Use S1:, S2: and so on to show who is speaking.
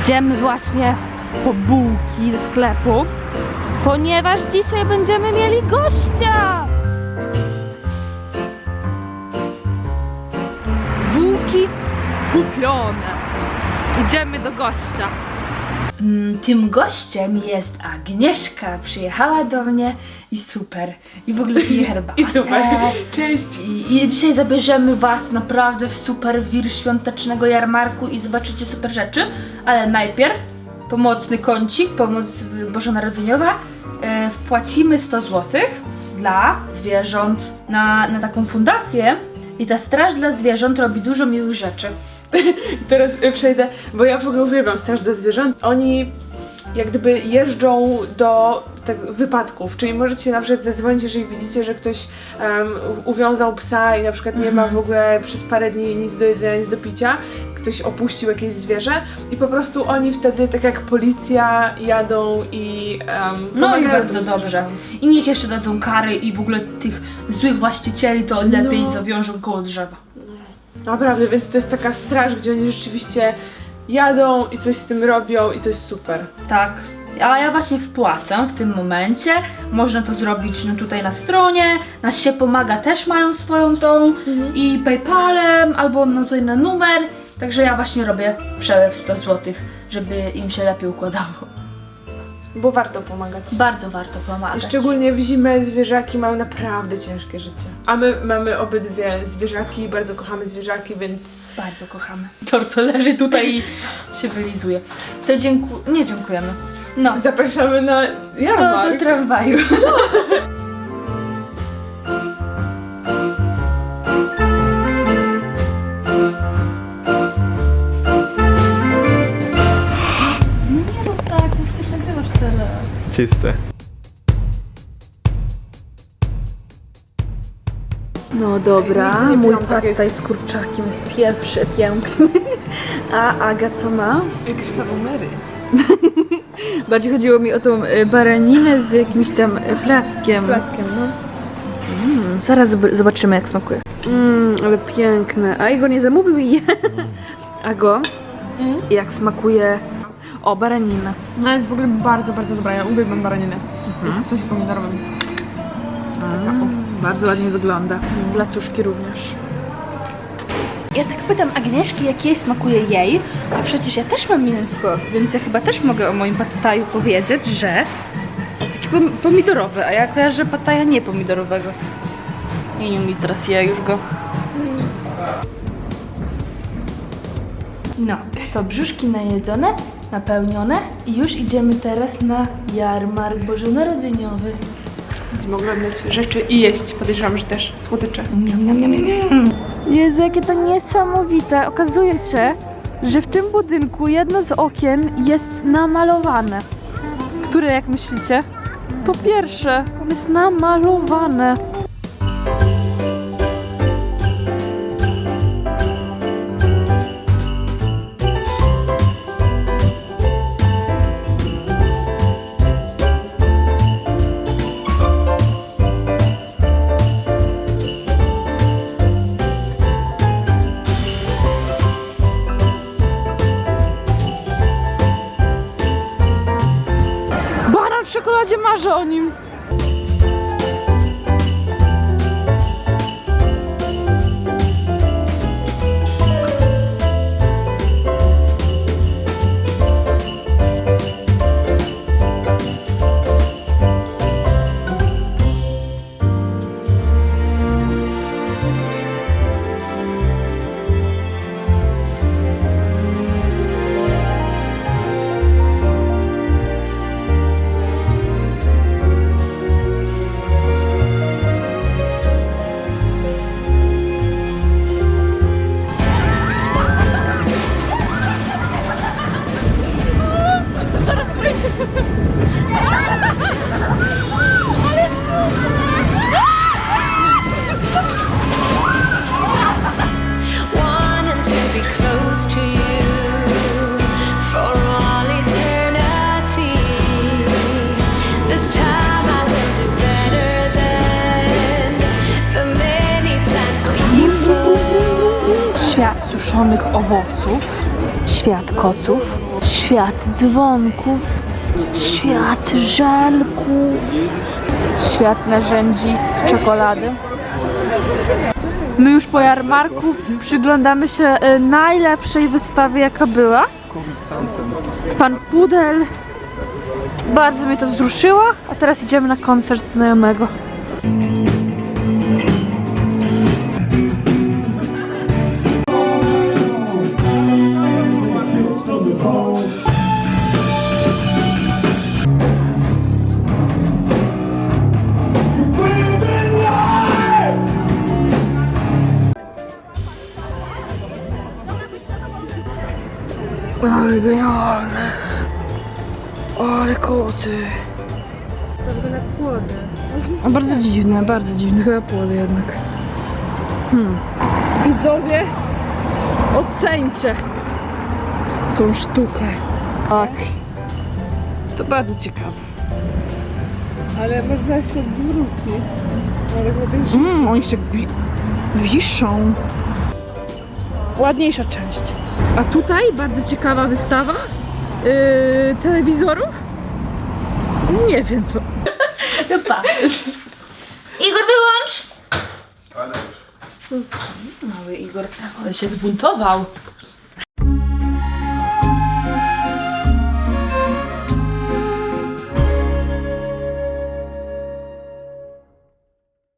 S1: Idziemy właśnie po bułki do sklepu, ponieważ dzisiaj będziemy mieli gościa. Bułki kupione. Idziemy do gościa. Mm, Tym gościem jest Agnieszka. Przyjechała do mnie i super. I w ogóle pije herbatę.
S2: I super. Cześć.
S1: I, I dzisiaj zabierzemy Was naprawdę w super wir świątecznego jarmarku i zobaczycie super rzeczy. Ale najpierw pomocny kącik, pomoc bożonarodzeniowa. E, wpłacimy 100 zł dla zwierząt na, na taką fundację. I ta straż dla zwierząt robi dużo miłych rzeczy.
S2: Teraz y, przejdę, bo ja w ogóle uwielbiam Straż dla Zwierząt. Oni jak gdyby jeżdżą do tak, wypadków, czyli możecie na przykład zadzwonić, jeżeli widzicie, że ktoś em, u- uwiązał psa i na przykład nie ma w ogóle przez parę dni nic do jedzenia, nic do picia, ktoś opuścił jakieś zwierzę i po prostu oni wtedy, tak jak policja, jadą i um,
S1: No i
S2: pomagają
S1: bardzo
S2: tym
S1: dobrze. I niech jeszcze dadzą kary i w ogóle tych złych właścicieli to lepiej
S2: No.
S1: zawiążą koło drzewa.
S2: Naprawdę, więc to jest taka straż, gdzie oni rzeczywiście jadą i coś z tym robią i to jest super.
S1: Tak. A ja właśnie wpłacam w tym momencie. Można to zrobić no, tutaj na stronie. Nas się pomaga też mają swoją tą i PayPalem albo no, tutaj na numer. Także ja właśnie robię przelew 100 zł, żeby im się lepiej układało.
S2: Bo warto pomagać.
S1: Bardzo warto
S2: I
S1: pomagać.
S2: szczególnie w zimę zwierzaki mają naprawdę ciężkie życie. A my mamy obydwie zwierzaki, bardzo kochamy zwierzaki, więc
S1: Bardzo kochamy. Torso leży tutaj i się wylizuje. To dziękuję. Nie dziękujemy. No,
S2: zapraszamy na jarmark.
S1: do tramwaju. Nie
S3: Czyste.
S1: No dobra, mój tutaj z kurczakiem jest pierwszy, piękny. A Aga co ma?
S2: Krwawomery.
S1: Bardziej chodziło mi o tą y, baraninę z jakimś tam y, plackiem.
S2: Z plackiem, no.
S1: Mm, zaraz zob- zobaczymy jak smakuje. Mmm, ale piękne. A Igor nie zamówił i je. A go?
S2: Mm.
S1: Jak smakuje... O, baranina.
S2: No jest w ogóle bardzo, bardzo dobra. Ja uwielbiam baraninę. Jest w sosie pomidorowym.
S1: Bardzo ładnie wygląda. Placuszki również. Ja tak pytam Agnieszki, jak jej smakuje jej, a przecież ja też mam mięsko, więc ja chyba też mogę o moim pattaju powiedzieć, że taki pom- pomidorowy, a ja kojarzę pattaja nie pomidorowego. I nie mi teraz ja już go. No, to brzuszki najedzone, napełnione i już idziemy teraz na jarmark bożonarodzeniowy.
S2: Będziemy oglądać rzeczy i jeść. Podejrzewam, że też słodycze.
S1: Miam, miam, miam, miam. Jezu, jakie to niesamowite. Okazuje się, że w tym budynku jedno z okien jest namalowane. Które, jak myślicie? Po pierwsze, jest namalowane. Czekoladzie marzy o nim. Suszonych owoców, świat koców, Świat dzwonków, świat żelków, świat narzędzi z czekolady. My już po jarmarku przyglądamy się e, najlepszej wystawie, jaka była. Pan Pudel. Bardzo mnie to wzruszyło, a teraz idziemy na koncert znajomego.
S2: Ale genialne. Ale koty. To wygląda jak płody.
S1: A bardzo dziwne, bardzo dziwne, chyba płody jednak. Hmm. Widzowie, oceńcie tą sztukę. Tak. To bardzo ciekawe.
S2: Ale można się odwrócić.
S1: Mmm, oni się wi- wiszą. Ładniejsza część. A tutaj bardzo ciekawa wystawa yy, telewizorów. Nie wiem co. Dobra. Igor, wyłącz! Mały Igor, on się zbuntował.